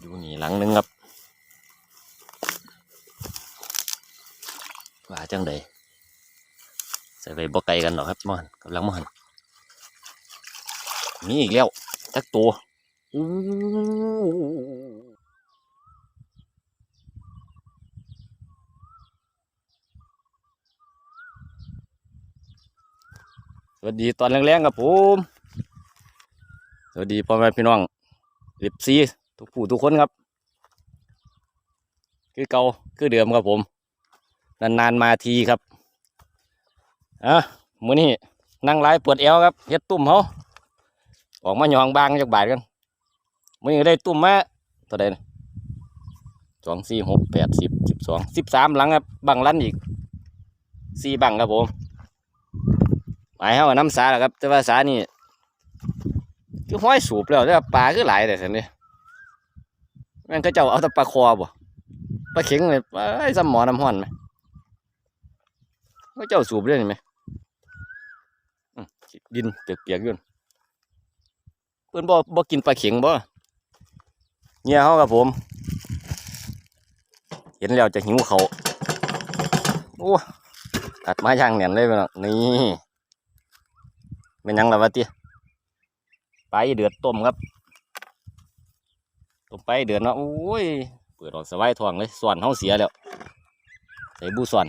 อยู่นี่หลังนึงครับว่าจังใดใส่ไปบ่ไกลกันหรอกครับมอนกำลังมอนมีอีกแล้วจักตัวอู้สวัสดีตอนแรงๆครับผม สวัสดีพ่อแม่พี่น้องลิบซี ทุกผู้ทุกคนครับ คือเก่าคือเดิมครับผม นานๆมาทีครับอะมื้อนี้นั่งไลฟ์ปวดเอวครับเฮ็ดตุ่มเขาออกมาหยองบางจากบาทกันมื้อนี้ได้ตุ่มมาเท่าใดนสองสี่หกแปดสิบสิบสองสิบสามหลังครับบังลันอีกสี่บังครับผมหมายเฮาว่าน้ำสาแหละครับ แต่ว่าสานี่คือห้อยสูบแล้วแต่ว่าปลาคือหลายแต่สันนี่ ม่งก็เจ้าเอาต่ปลาคอบ่ปลาเข็งเลยไอ้สมอน้ำห้อนไหมก็เจ้าสูบเรื่อยไหมดินเปียกๆอยู่นั่นเพื่อนบ่บ่กินปลาเข็งบ่เนี่ยเขากับผม เห็นแล้วจะหิวเขาโอ้ตัดไม้ย่างแหน่นเลยไปเนาะนี่เป็นยังละวะเตี้ยไปเดือดต้มครับ ต้มไปเดือดเนาะโอ้ยเปิดออกสบายทองเลยส่วนเขาเสียแล้วใส่บูส่วน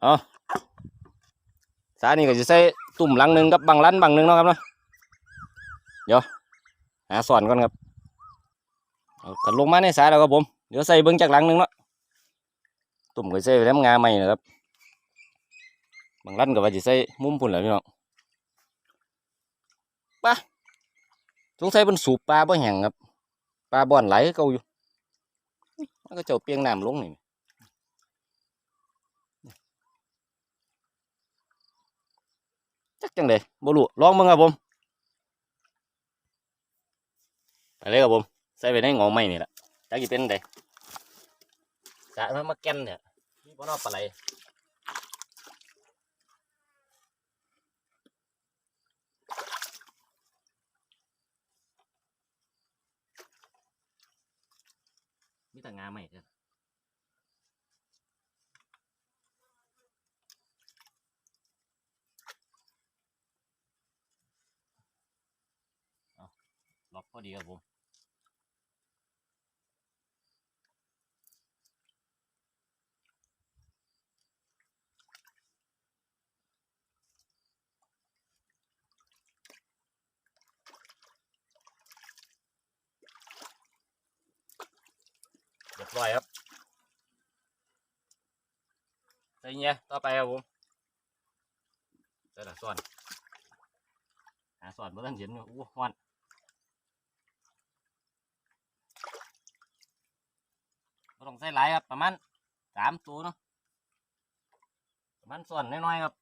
เอาสานี่ก็จะใส่ตุ่มลังหนึ่งกับบางลันบางหนึ่งเนาะครับเนาะเดี๋ยวหาส่วนก่อนครับกันลงมาในสาแล้วครับผมเดี๋ยวใส่เบิ้งจากหลังหนึ่งเนาะตุ่มก็ใส่แล้วงาใหม่นะครับบางลันก็ว่าจะใส่มุมพุ่นแหละพี่น้องส งสัยเป็นสูบปลาบ่แห้งครับปลาบ่อนไหลเกาอยู่มันก็เจ้าเปียงน้ำลงนี่จักจังเลยบ่รู้ลองมึงครับผมไปเลยครับผมใส่ไปในงอไม้นี่แหละจักสิเป็นไดสะมันมาแก่นเนี่ยนี่บ่นอปลาไหล มีแต่งาใหม่เด้อเอาล็อกพอดีครับผม รียบร้อยครับใส่เงี้ยต่อไปครับผมใส่ละส่วนหาส่วนเมื่อท่านเห็นอยู่อู้วันก็ต้องใส่หลายครับประมาณสามตัวเนาะประมาณส่วนน้อยๆครับ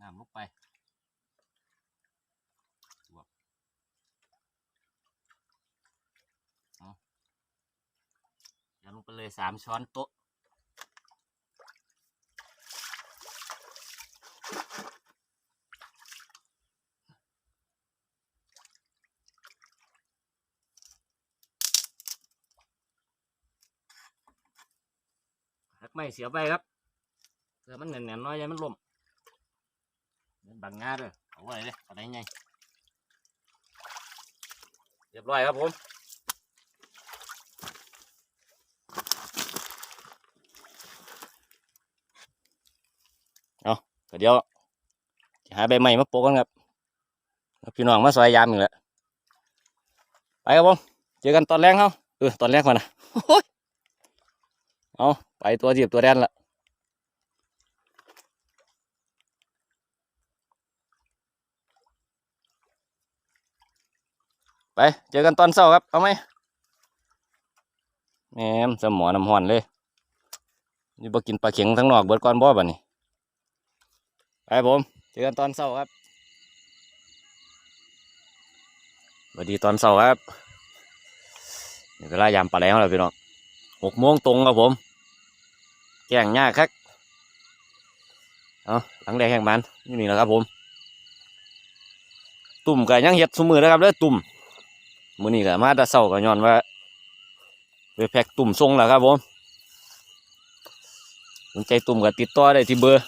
น้ำลงไป ยัดลงไป เลยสามช้อนโต๊ะหักไม่เสียไปครับเดี๋ยวมันแหน่นๆน้อยยังมันล่มมันบังงาด้วยเอาไว้เลยอาไหนไงเรียบร้อยครับผม ก็เดี๋ยวจะหาใบใหม่มาโปะกันครับแล้วพี่น้องมาซอยยามอีกแล้วไปครับผมเจอกันตอนแรกเขาเออตอนแรกมานะโอ้ยเอาไปตัวจีบตัวแดนละไป เจอกันตอนเช้าครับ เอาไหมแหมสมอน้ำห้อนเลยนี่บ่กินปลาเข็งทั้งนอกเบิดก่อนบ่บัดนี้ ไปครับผมเจอกันตอนเช้าครับสวัสดีตอนเช้าครับนี่เวลายามปลาแล้วแล้วพี่น้องหกโมงตรงครับผมแก่งยากครับเอาหลังแดงแห่งมันนี่นี่แหละครับผม ตุ่มก็ยังเฮ็ดซุมือนะครับเด้อตุ่มมื้อนี้ก็มาแต่เช้าก็ย้อนว่าไปแพ็กตุ่มส่งแล้วครับผมสนใจตุ่มก็ติดต่อได้ที่เบอร์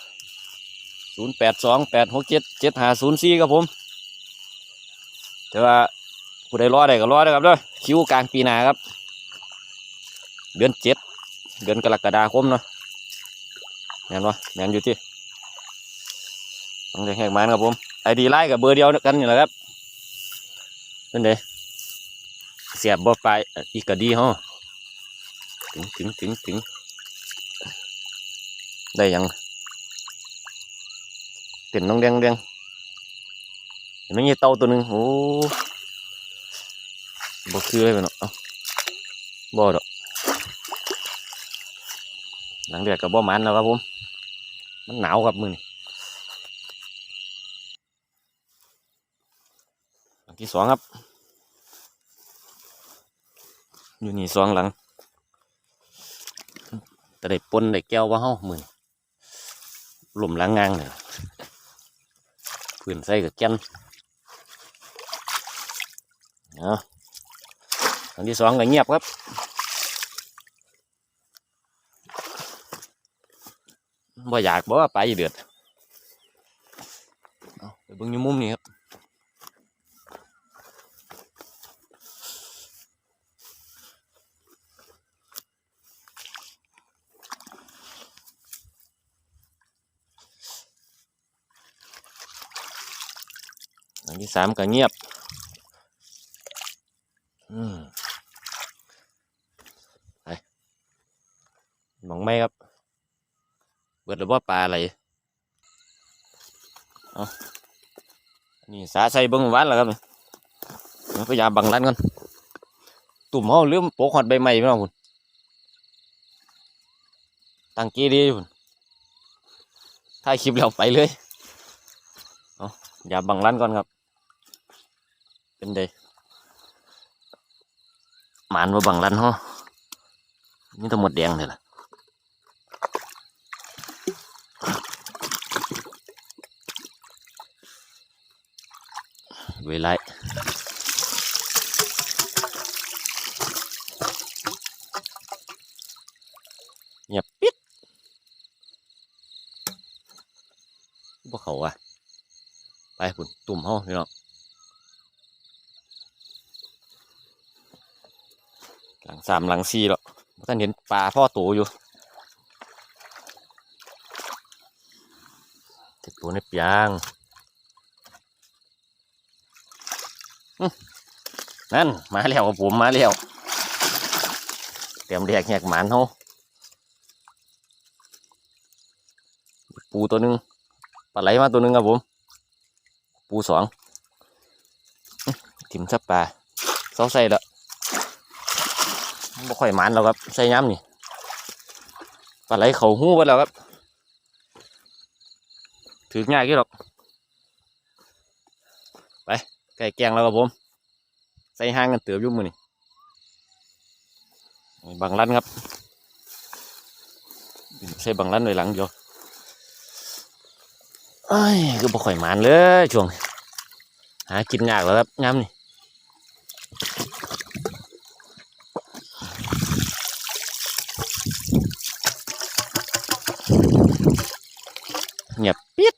0 8 2 8 6 7 7 5 0 4ครับผม แต่ว่าผู้ใดรอได้ก็รอได้ครับด้อคิวกลางปีหนาครับ เดือนเจ็ดเดือนกรกฎาคมเนาะแมนวะแมนอยู่ที่ต้องแหกมันครับผมไอดีไล่กับเบอร์เดียวกันนี่แหละครับเป็นไงเสียบบ่ไปอีกก็ดีฮะถึงถึงถึงถึงได้ยัง เต็นน้องแดงแดงเห็นไหมยี่เต่าตัวหนึ่งโอ้บ่คือเลยเนาะเอ้าบ่ดอกหลังเดือดกับบ่มันแล้วครับผมมันหนาวครับมือนี่หลังที่สองครับ อยู่นี่สองหลังแต่ได้ปนได้แก้วว่าเฮ้ามือนหลุมหลังงางเนี่ย พื้นใส่กับแก่นเอาหลังที่สองก็เงียบครับบ่อยากบ่ว่าไปเดือดเอาไปเบิ่งอยู่มุมนี้ครับ สามก็เงียบไปมองไม่ครับ เบิดหรือว่าปลาอะไรเอานี่สาใส่เบิ้งวานแล้วครับอาพยายามบังรันกันตุ่มห้องลืมโปกหอดใบไม้พี่น้องคุณตั้งกี้ดีคุณถ่ายคลิปแล้วไปเลย เอาอย่าบังรันก่อนครับ เป็นเดหมานว่าบังรันห้อนี่ต้องหมดแดงเลยล่ะเวลาเงียบปิดพวกเขาอะไปคุณตุ่มห้องพี่น้องหลัง สามหลังสี่แล้วท่านเห็นปลาพ่อโตอยู่เจ็ดตัวในเปียงนั่น มาแล้วครับผมมาแล้วเตรียมแดกแหกหมานเขาปูตัวหนึ่งปลาไหลมาตัวหนึ่งครับผม ปูสอง ถิ่มซับปลาเสาใส่ละ บ่ค่อยหมานแล้วครับใส่ย้ำนี่ปลาไหลเขาหู้ไปแล้วครับ ถือง่ายกี่หรอก ไปไก่แกงแล้วครับผม ใส่ห้างกันเตือบอยุ่มือนี่บางร้นครับ ใส่บางร้นไว้หลังเดียวไอ้ยก็บ่ค่อยหมานเลยช่วง หากินยากแล้วครับงามนี่เงียบปิด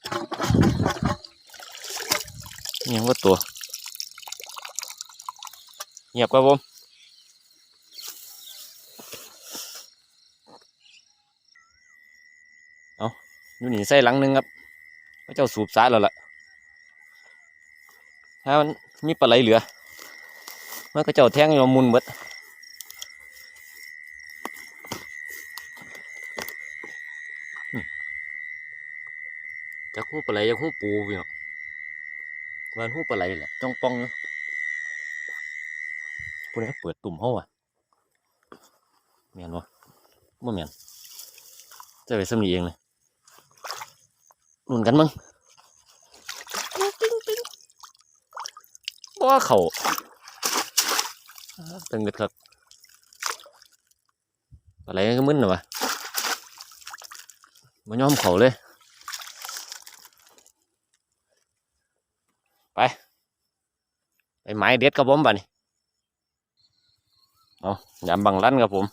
เงียบว่าตัว เงียบครับผมเอาอยู่นี่ใส่หลังหนึงครับพระเจ้าสูบสายแล้วล่ะถ้ามันมีปลาไหลเหลือมันก็เจ้าแทงอยู่มุนเบิดจากหูปลาไหลจากหูปูพี่เนาะ วันหูปลาไหลแหละจ้องป้องเนาะผู้ใดเปิดตุ่มเขาอะเมียนวะบ่เมียนจะไปสำนีเองเลยนุ่นกันมั้งบ่เขาตึงเด็ดครับอะไรก็มึนหรอวะมันยอมเขาเลย ไปไปไม้เด็ดครับผมบัดนี้เอายำบังลั่นครับผม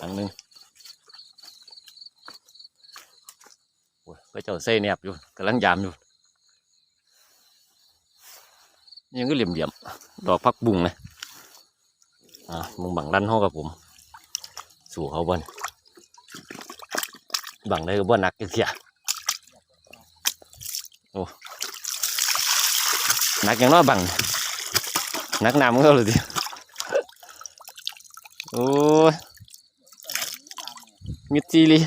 อันหนึ่งโอ้ยพระเจ้าเส้เนียบอยู่กำลังยามอยู่ยังก็เหลี่ยมเหลี่ยมๆดอกพักบุ้งนะอ่ามึงบังลั่นห้อกับผม สู่เขาบ่นบังได้ก็บ่หนักจังเสีย โอ้หนักอย่างน้อยบังหนักน้ำก็เลยดิโอ้ยมิดจีรี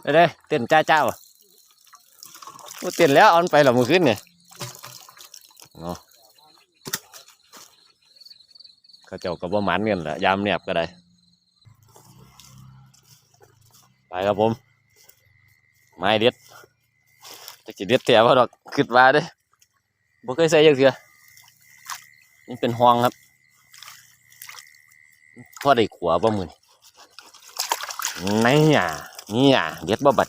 ไปได้เต้นจ้าเจ้าโอ้เต้นแล้วเออนไปหรอมือขึ้นเนี่ยเนาะเขาเจ้าก็บ่หมันกันแหละยามเนียบก็ได้ ไปครับผม ม้เด็ดจะกิเด็ดแถวดอกคิดว่าเด้บ่เคยใส่ยังเถื่อนี่เป็นห้องครับพอได้ขัวบ่มือนี่ไหนอะนี่อะเด็ดบ่บัด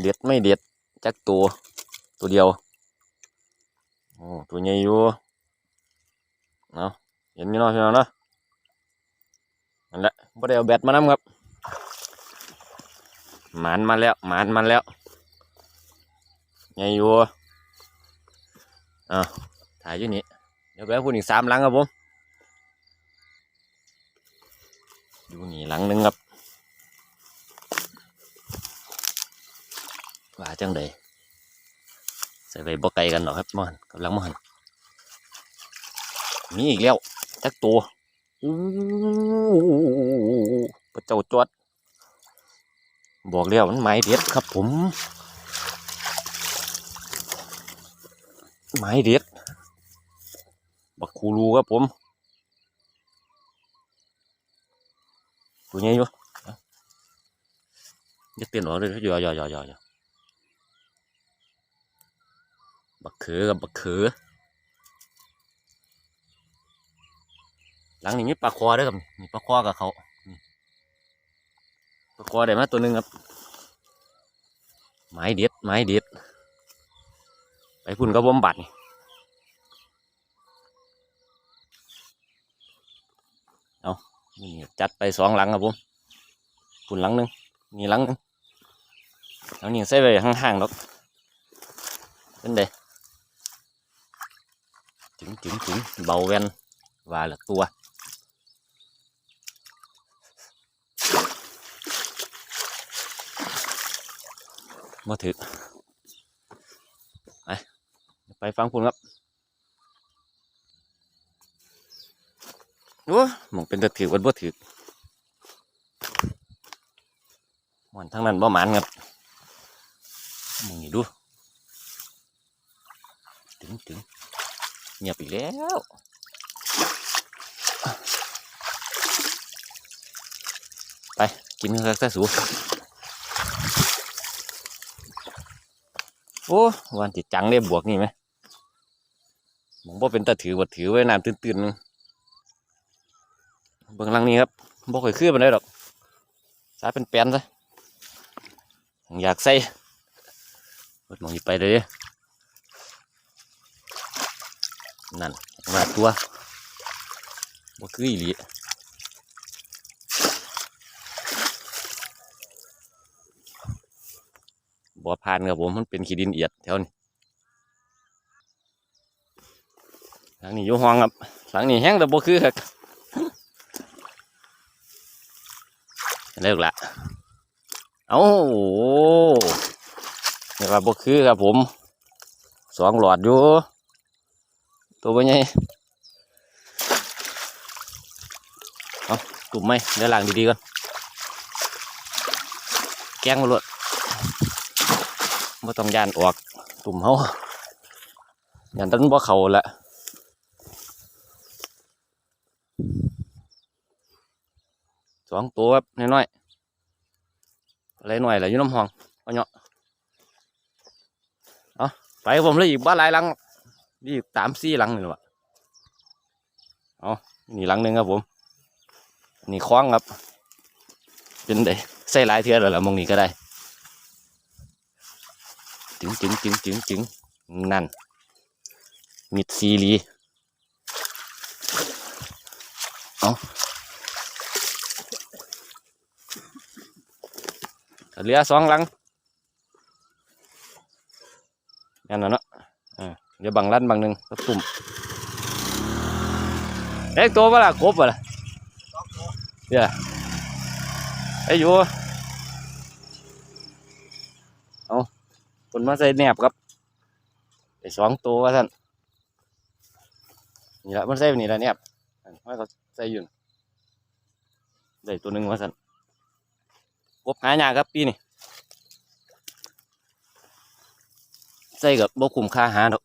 เด็ดไม่เด็ดจักตัวตัวเดียวโอ้ตัวใหญ่อยู่เนาะเห็นอยู่เนาะพี่น้องเนาะนั่นแหละบ่ได้เอาแบตมานำครับ หมานมาแล้วหมานมาแล้วไงอยู่อ่าถ่ายอยู่นี่เดี๋ยวไปพูดอีกสามหลังครับผมอยู่นี่หลังนึงครับว่าจังใดใส่ไปบ่ไกลกันหรอกครับมันกำลังมันมีอีกแล้วจักตัวอู้พระเจ้าจวด บอกแล้วมันไม้เด็ดครับผม ไม้เด็ด บักคูรูครับผมตัวใหญ่อยู่ย่าเปลี่ยนหรอกเลยย่าอย่าอย่าอย่าอย่าบักเขือกับบักเขือหลังนี้มีปลาคอด้วยครับมีปลาคอกับเขา ปลาคอได้มาตัวหนึ่งครับไม้เด็ดไม้เด็ดไปพุ่นก็บ่มบัดนี่เอานี่จัดไปสองหลังครับผมพุ่นหลังหนึ่งนี่หลังหนึ่งหลังนี้ใส่ไปห่างๆดอกเป็นไดถึงถึงถึงเบาแวนว่าละตัว มาถือไปไปฟังคุณครับโอ้หมองเป็นตะถือวันบ่ถือมันทั้งนั้นบ่หมานครับมองนี่ดูถึงถึงเงียบอีกแล้วไปกินกันสักสู โอ้วันจิจังได้บวกนี่ไหมผมบ่เป็นตาถือวัดถือไว้น้ำตื้นๆนึงเบื้องหลังนี้ครับบ่ค่อยคืบมันได้ดอกสายเป็นแปนซะอยากใส่รถมองยิบไปเลยนั่นมาตัวบ่คืออีหลี บ่ผ่านครับผมมันเป็นขี้ดินเอียดแถวนี้หลังนี้อยู่ห้องครับ หลังนี้แห้งแต่บ่คือครับเลิกละเอ้านี่ว่าบ่คือครับผมสองหลอดอยู่ ตัวเป็นไงเอาตุ่มไหมเดี๋ยวล้างดีๆก่อนแกงมาลวด ไม่ต้องยานออกตุ่มเขายันตันบ่เขาละสองตัวครับน้อยๆอะไรหน่อยแหละอยู่น้ำห้องเอาเนาะเอาไปผมเลยอีกบ้านหลายหลังนี่สามสี่หลังนี่แหละเอานี่หลังหนึ่งครับผม นี่คล้องครับเป็นไดใส่หลายเทือแล้วละมองนี้ก็ได้ จึงจึงจึงจึงจึงนั่น มิดซีรีเอาเหลือสองหลังนั่นน่ะเนาะอ่าเดี๋ยวบังลั่นบังหนึ่งก็ตุ่มเอ้ยตัวเปล่ะกบเปล่ะเดี๋ยวไอ้ยอยู่ นมาใส่แนบครับไอ้สองตัวว่าท่านนี่ละมันใส่แบบนี่ละแนบอันว่เขาใส่อยืนได้ตัวหนึ่งว่าท่านกบหายากครับปีนี้ใส่กับบกคุมค่าหาดอก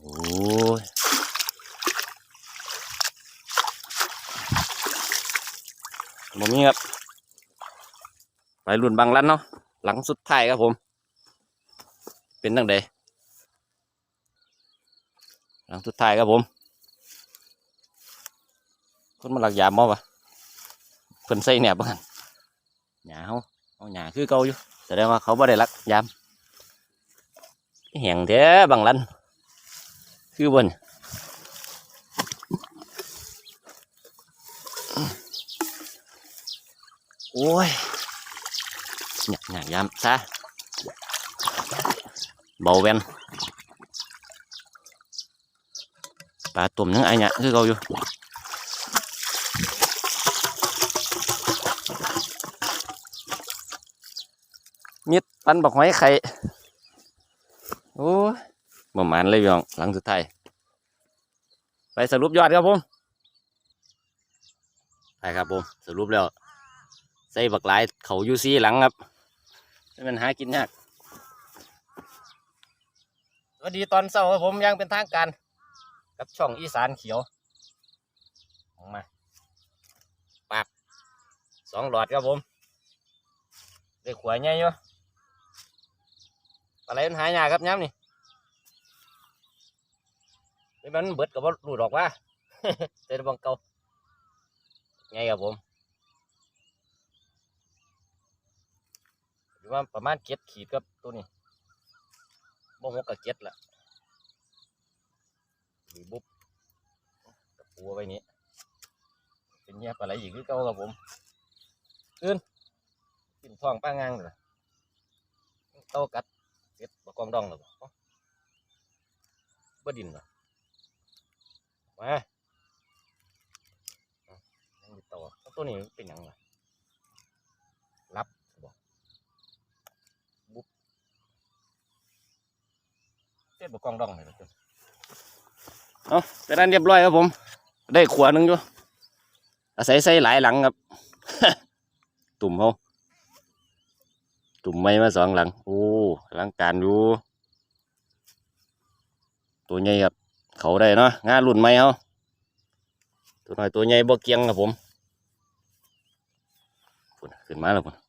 โอ้ยผมมีครับ ไปรุ่นบางลันเนาะหลังสุดท้ายครับผม เป็นตั้งใดหลังสุดท้ายครับผม คนมาหลักยามมอปะเพิ่นใส่แหนบบ้างหยาเขาเอาหยาคือเก่าอยู่แสดงว่าเขาบ่ได้รักยามแห่งแท้บางลันคือบนโอ้ย หยักหยักยามซะเบาแวนปลาตุ่มยังไอเนี่ยคือเขาอยู่มิดปันบอกหอยไข่โอ้ยประมาณเลยพี่น้องหลังสุดท้ายไปสรุปยอดครับผมไปครับผมสรุปแล้วใส่บักหลายเขายูซีหลังครับ มันหากินยากสวัสดีตอนเช้าครับผมยังเป็นทางการ กับช่องอีสานเขียวออกมาปากสองหลอดครับผมได้ขวายใหญ่อยู่อะไรมันหายากครับย้ำนี่นี่มันเบิดกับว่ารูดออกว่าเจอบังเกาไงครับผม หรือ ว่าประมาณเจ็ดขีดครับตัวนี้บ่หกกับเจ็ดละหรือบุ๊บกับปัวไว้นี้เป็นเงียบอะไรอีกคือเก่าครับผมขึ้นกินท้องป้างางเลยเต้ากัดเจ็ดบกองดองหรือบ่บ่ดินหรอมายังมีต่อตัวนี้เป็นยังไงรับบ่ เจ็บกองดองเลยเอาแต่นั้นเรียบร้อยครับผม ได้ขวานึงอยู่อาศัยใส่หลายหลังครับ ตุ่มเขาตุ่มไม้มาสองหลัง โอ้หลังการอยู่ ตัวใหญ่ครับ เขาได้เนาะงานรุ่นใหม่เขาตัวหน้อยตัวใหญ่บ่เกียงครับผมขึ้นมาแล้วพุ่น